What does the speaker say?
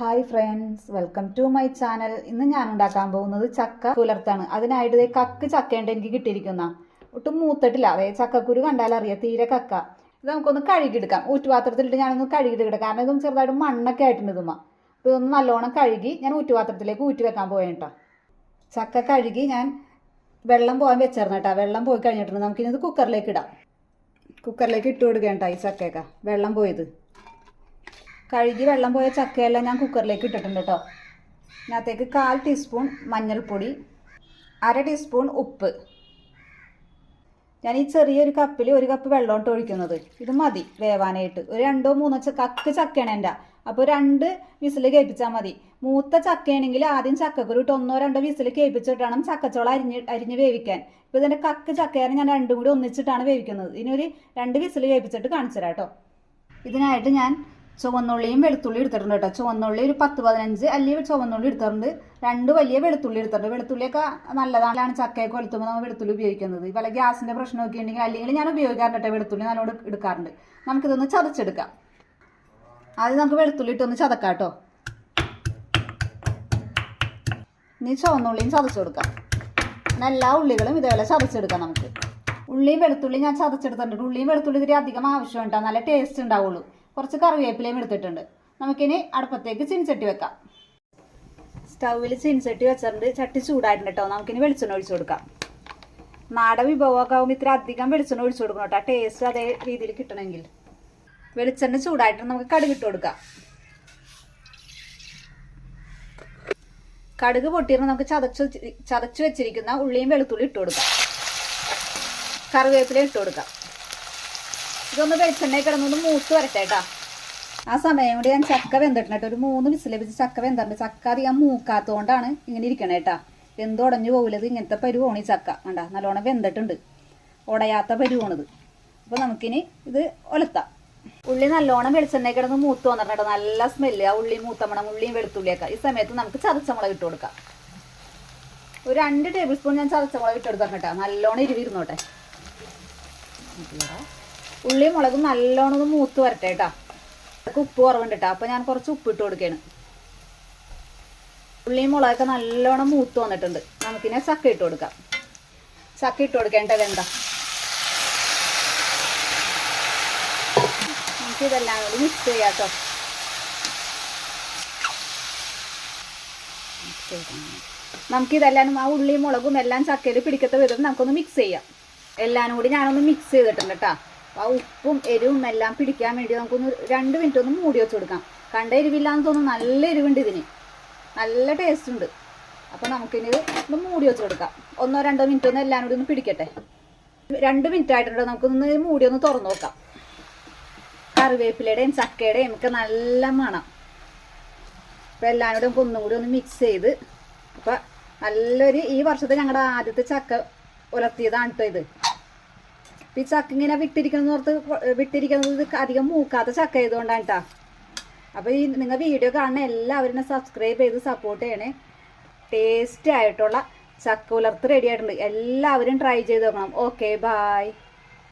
Hi friends welcome to my channel ഇന്ന് ഞാൻ ഉണ്ടാക്കാൻ പോകുന്നത് ചക്ക പുലർത്താണ്. അതിനായിട്ട് ദേ കക്ക് ചക്കയുണ്ട് എനിക്ക് കിട്ടിയിരിക്കുന്ന. ഒട്ടും മൂത്തിട്ടില്ല. അതേ ചക്കക്കുരു കണ്ടാൽ അറിയാം തീരെ കക്ക. ഇത് നമുക്കൊന്ന് കഴുകിയെടുക്കാം. ഊറ്റുപാത്രത്തിലിട്ട് ഞാനൊന്ന് കഴുകിയെടുക്കാം കാരണം ഇതൊന്നും ചെറുതായിട്ട് മണ്ണൊക്കെ ആയിട്ടുണ്ട് ഇതുമ്മ. അപ്പോൾ ഇതൊന്ന് നല്ലോണം കഴുകി ഞാൻ ഊറ്റുപാത്രത്തിലേക്ക് ഊറ്റി വെക്കാൻ പോയ കേട്ടോ ചക്ക കഴുകി ഞാൻ വെള്ളം പോകാൻ വെച്ചിരുന്നു കേട്ടോ വെള്ളം പോയി കഴിഞ്ഞിട്ടുണ്ട്. നമുക്കിനി ഇത് കുക്കറിലേക്ക് ഇടാം. കുക്കറിലേക്ക് ഇട്ട് കൊടുക്കേണ്ട ഈ ചക്കയൊക്കെ. വെള്ളം പോയത്. കഴുകി വെള്ളം പോയ ചക്കയെല്ലാം ഞാൻ കുക്കറിലേക്ക് ഇട്ടിട്ടുണ്ട് കേട്ടോ. ഇതിനകത്തേക്ക് കാൽ ടീസ്പൂൺ മഞ്ഞൾപ്പൊടി അര ടീസ്പൂൺ ഉപ്പ്. ഞാൻ ഈ ചെറിയൊരു കപ്പിൽ ഒരു കപ്പ് വെള്ളം ഇട്ട് ഒഴിക്കുന്നത്. ഇത് മതി വേവാനായിട്ട്. ഒരു രണ്ടോ മൂന്നോ കക്ക് ചക്കയാണ് എന്റെ. അപ്പോൾ രണ്ട് വിസിൽ കേൾപ്പിച്ചാൽ മതി. മൂത്ത ചക്കയാണെങ്കിൽ ആദ്യം ചക്കക്കുരു ഇട്ട് ഒന്നോ രണ്ടോ വിസിൽ കേൾപ്പിച്ചിട്ടാണ് ചക്കച്ചോളം അരിഞ്ഞ് അരിഞ്ഞ് വേവിക്കാൻ. ഇപ്പോൾ ഇതിന്റെ കക്ക് ചക്കയാണ് ഞാൻ രണ്ടും കൂടി ഒന്നിച്ചിട്ടാണ് വേവിക്കുന്നത്. ഇനി ഒരു രണ്ട് വിസിൽ കേൾപ്പിച്ചിട്ട് കാണിച്ചു തരാം കേട്ടോ. ഇതിനായിട്ട് ഞാൻ ചുവന്നുള്ളിയും വെളുത്തുള്ളി എടുത്തിട്ടുണ്ട് കേട്ടോ. ചുവന്നുള്ളി ഒരു പത്ത് പതിനഞ്ച് അല്ലെങ്കിൽ ചുവന്നുള്ളി എടുത്തിട്ടുണ്ട്. രണ്ട് വലിയ വെളുത്തുള്ളി എടുത്തിട്ടുണ്ട്. വെളുത്തുള്ളിയൊക്കെ നല്ലതാണ്. ചക്കയൊക്കെ വെളുത്തുമ്പോൾ നമ്മൾ വെളുത്തുള്ളി ഉപയോഗിക്കുന്നത്. പല ഗ്യാസിന്റെ പ്രശ്നമൊക്കെ ഉണ്ടെങ്കിൽ അല്ലെങ്കിൽ ഞാൻ ഉപയോഗിക്കാറുണ്ട് കേട്ടോ വെളുത്തുള്ളി നല്ലോണം എടുക്കാറുണ്ട്. നമുക്കിതൊന്ന് ചതച്ചെടുക്കാം. ആദ്യം നമുക്ക് വെളുത്തുള്ളി ഇട്ടൊന്ന് ചതക്കാം കേട്ടോ. ഇനി ചുവന്നുള്ളിയും ചതച്ചെടുക്കാം പിന്നെ എല്ലാ ഉള്ളികളും ഇതേപോലെ ചതച്ചെടുക്കാം നമുക്ക്. ഉള്ളിയും വെളുത്തുള്ളിയും ഞാൻ ചതച്ചെടുത്തിട്ടുണ്ട്. ഉള്ളിയും വെളുത്തുള്ളി ഇതിരി അധികം ആവശ്യമുണ്ടോ നല്ല ടേസ്റ്റ് ഉണ്ടാവുള്ളൂ. കുറച്ച് കറിവേപ്പിലയും എടുത്തിട്ടുണ്ട്. നമുക്കിനി അടുപ്പത്തേക്ക് ചീനിച്ചട്ടി വെക്കാം. സ്റ്റൗവിൽ ചീനിച്ചട്ടി വെച്ചിട്ടുണ്ട്. ചട്ടി ചൂടായിട്ടുണ്ട് കേട്ടോ. നമുക്കിനി വെളിച്ചെണ്ണ ഒഴിച്ചു കൊടുക്കാം. നാടൻ വിഭവമൊക്കെ ആകുമ്പോൾ ഇത്ര അധികം വെളിച്ചെണ്ണ ഒഴിച്ചു കൊടുക്കണം കേട്ടോ. ടേസ്റ്റ് അതേ രീതിയിൽ കിട്ടണമെങ്കിൽ. വെളിച്ചെണ്ണ ചൂടായിട്ട് നമുക്ക് കടുക് ഇട്ട് കൊടുക്കാം. കടുക് പൊട്ടിയിരുന്ന് നമുക്ക് ചതച്ചു ചതച്ചു വെച്ചിരിക്കുന്ന ഉള്ളിയും വെളുത്തുള്ളി ഇട്ട് കൊടുക്കാം. കറിവേപ്പില ഇട്ട് കൊടുക്കാം. ഇതൊന്ന് വെളിച്ചെണ്ണ കിടന്നൊന്ന് മൂത്ത് വരട്ടെ കേട്ടാ ആ സമയം കൂടി ഞാൻ ചക്ക വെന്തിട്ടുണ്ട് ഒരു മൂന്ന് വിസിൽ വെച്ച് ചക്ക വെന്തിട്ടുണ്ട്. ചക്ക അധികം മൂക്കാത്തതുകൊണ്ടാണ് ഇങ്ങനെ ഇരിക്കണേ കേട്ടാ വെന്തുടഞ്ഞു പോകില്ലത് ഇങ്ങനത്തെ പരുവാണ് ഈ ചക്ക. കണ്ട നല്ലോണം വെന്തിട്ടുണ്ട്. ഉടയാത്ത പരുവാണിത്. അപ്പോൾ നമുക്കിനി ഇത് ഒലത്താം. ഉള്ളി നല്ലോണം വെളിച്ചെണ്ണ കിടന്ന് മൂത്ത് വന്നിട്ടുണ്ട് നല്ല സ്മെല്ല് ആ ഉള്ളി മൂത്തമണം ഉള്ളിയും വെളുത്തുള്ളിയൊക്കെ. ഈ സമയത്ത് നമുക്ക് ചതച്ചമുളക് ഇട്ട് കൊടുക്കാം. ഒരു രണ്ട് ടേബിൾ സ്പൂൺ ഞാൻ ചതച്ചമുളക് ഇട്ട് കൊടുക്കാം കേട്ടോ നല്ലോണം ഇരുവിരുന്നോട്ടെ ഉള്ളിയും മുളകും നല്ലോണം ഒന്ന് മൂത്ത് വരട്ടെ കേട്ടോ. ഉപ്പ് കുറവുണ്ട് കേട്ടോ. അപ്പോൾ ഞാൻ കുറച്ച് ഉപ്പ് ഇട്ട് കൊടുക്കുകയാണ്. ഉള്ളിയും മുളകൊക്കെ നല്ലോണം മൂത്ത് വന്നിട്ടുണ്ട്. നമുക്കിനെ ചക്ക ഇട്ട് കൊടുക്കാം. ചക്ക ഇട്ട് കൊടുക്കേണ്ടത് എന്താ നമുക്ക് ഇതെല്ലാം കൂടി മിക്സ് ചെയ്യാം കേട്ടോ. നമുക്കിതെല്ലാം ആ ഉള്ളിയും മുളകും എല്ലാം ചക്കയിൽ പിടിക്കത്ത വിധം നമുക്കൊന്ന് മിക്സ് ചെയ്യാം. എല്ലാം കൂടി ഞാനൊന്ന് മിക്സ് ചെയ്തിട്ടുണ്ട് കേട്ടോ. ആ ഉപ്പും എരിവും എല്ലാം പിടിക്കാൻ വേണ്ടി നമുക്കൊന്ന് രണ്ട് മിനിറ്റ് ഒന്ന് മൂടി വെച്ച് കൊടുക്കാം. കണ്ട എരിവില്ലാന്ന് തോന്നുന്നു നല്ല എരിവുണ്ട് ഇതിന്. നല്ല ടേസ്റ്റ് ഉണ്ട്. അപ്പോൾ നമുക്കിനി ഒന്ന് മൂടി വെച്ച് കൊടുക്കാം. ഒന്നോ രണ്ടോ മിനിറ്റ് ഒന്ന് എല്ലാം കൂടി ഒന്ന് പിടിക്കട്ടെ. രണ്ട് മിനിറ്റ് ആയിട്ടുണ്ട് നമുക്കൊന്ന് മൂടി ഒന്ന് തുറന്നു നോക്കാം. കറിവേപ്പിലയുടെയും ചക്കയുടെയും ഒക്കെ നല്ല മണം. അപ്പോൾ എല്ലാം കൂടി നമുക്ക് ഒന്നും കൂടി ഒന്ന് മിക്സ് ചെയ്ത് അപ്പോൾ നല്ലൊരു ഈ വർഷത്തെ ഞങ്ങളുടെ ആദ്യത്തെ ചക്ക ഉലർത്തിയതാണ് കേട്ടോ ഇത്. ഈ ചക്ക ഇങ്ങനെ വിട്ടിരിക്കണം ഓർത്ത് വിട്ടിരിക്കുന്നത് അധികം മൂക്കാത്ത ചക്ക ആയതുകൊണ്ടാണ് കേട്ടോ അപ്പോൾ ഈ നിങ്ങൾ വീഡിയോ കാണുന്ന എല്ലാവരും സബ്സ്ക്രൈബ് ചെയ്ത് സപ്പോർട്ട് ചെയ്യണേ. ടേസ്റ്റി ആയിട്ടുള്ള ചക്ക ഉലർത്ത് റെഡി ആയിട്ടുണ്ട്. എല്ലാവരും ട്രൈ ചെയ്ത് നോക്കണം. Okay bye